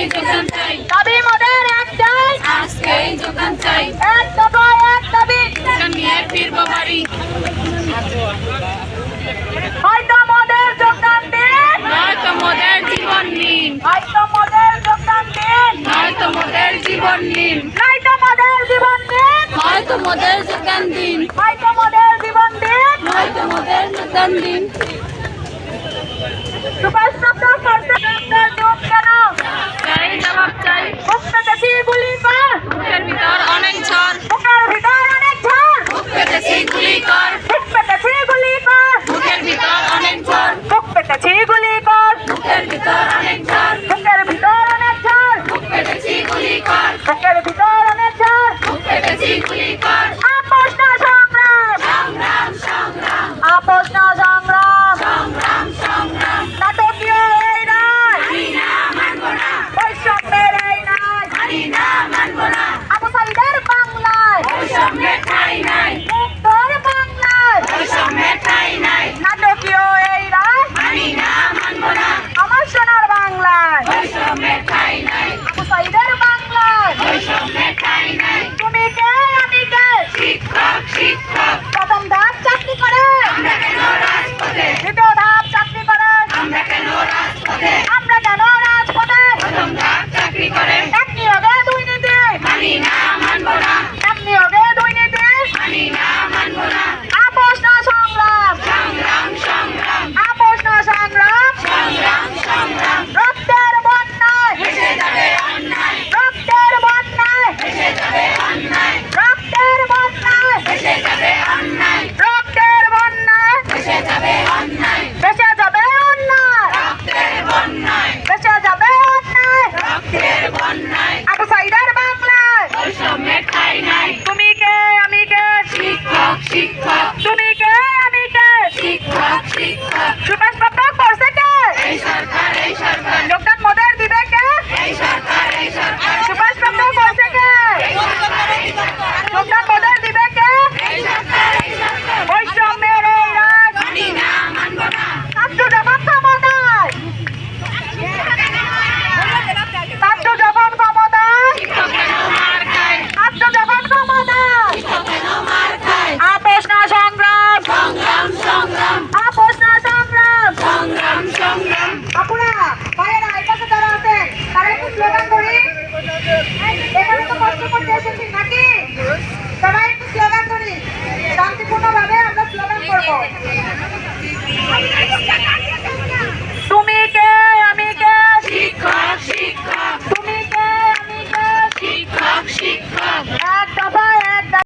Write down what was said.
আজকেই যোগান চাই দাবি মোদের একটাই। আজকেই যোগান চাই। এক দাবি এক দাবি। টাকা নিয়ে ফিরব বাড়ি। হয়তো মোদের যোগদান দিন। নয়তো মোদের জীবন নিন। হয়তো মোদের যোগদান দিন। নয়তো মোদের জীবন নিন। নয়তো মোদের জীবন দিন। হয়তো মোদের যোগদান দিন। হয়তো মোদের জীবন দিন। নয়তো মোদের যোগদান দিন। সবাই একটু স্লোগান করি। শান্তিপূর্ণভাবে আমরা স্লোগান করব।